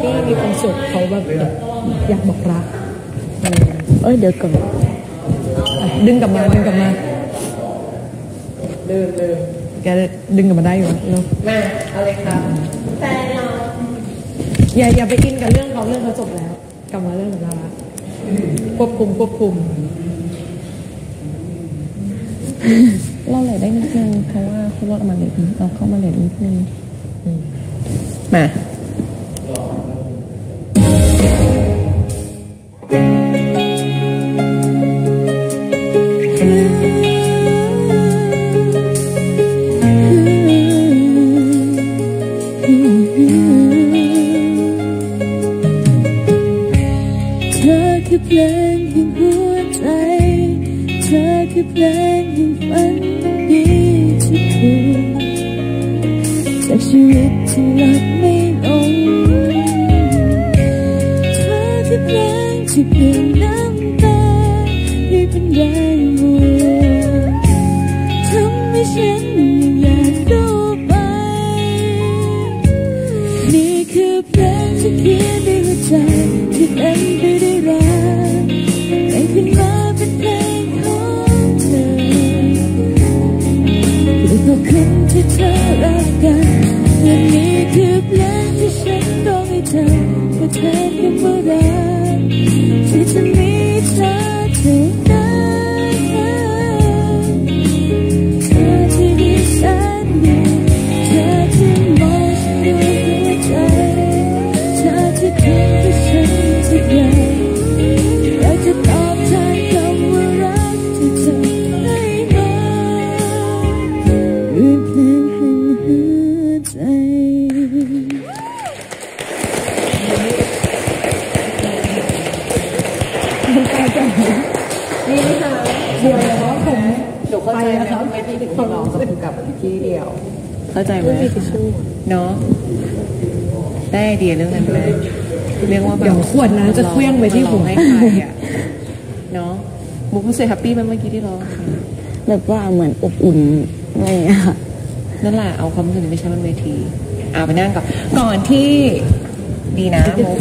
ที่มีความสุขเขาแบบอยากบอกรักเออเอ้ยเดี๋ยวก่อนอะดึงกลับมาดึงกลับมาเดินเดินแกดึงกลับมาได้อยู่เนาะมาเอาเลยครับอย่าอย่าไปอินกับเรื่องเขาเรื่องเขาจบแล้วกลับมาเรื่องของเราละควบคุมควบคุมเราเลยได้นิดนึงเพราะว่าเขาลดออกมานิดนึงเราเข้ามาเลยนิดนึงมา คือเพลงแห่งหัวใจ เธอคือเพลงแห่งฝันดีที่คืนจากชีวิตที่หลับไม่ลงเธอคือเพลง ที่เปลี่ยนน้ำตาให้เป็นแรงบวกทำให้ฉันอยากรู้ไป นี่คือเพลงที่เขียนด้วยหัวใจที่เต็มไปด้วยรักแต่งขึ้นมาเป็นเพลงของเธอเพื่อขอบคุณที่เธอรักกันและนี่คือเพลงที่ฉันร้องให้เธอเพื่อแทนคำว่ารัก ที่จะ นี่ค่ะเดี๋ยวแล้วผมหนูเข้าใจนะไม่ที่ถึงที่น้องจะพูดกับที่เดียว เข้าใจไหมเนาะได้ไอเดียเรื่องนั้นไหมเรื่องว่าแบบเดี๋ยวขวดน้ำจะเคลื่องไปที่หัวให้ใครอะเนาะมุกรู้สึกแฮปปี้ไหมเมื่อกี้ที่ร้องแบบว่าเหมือนอบอุ่นอะไรอย่างเงี้ยค่ะนั่นแหละเอาความรู้สึกนี้ไปใช้บนเวทีเอาไปนั่งก่อนก่อนที่ดีนะมุก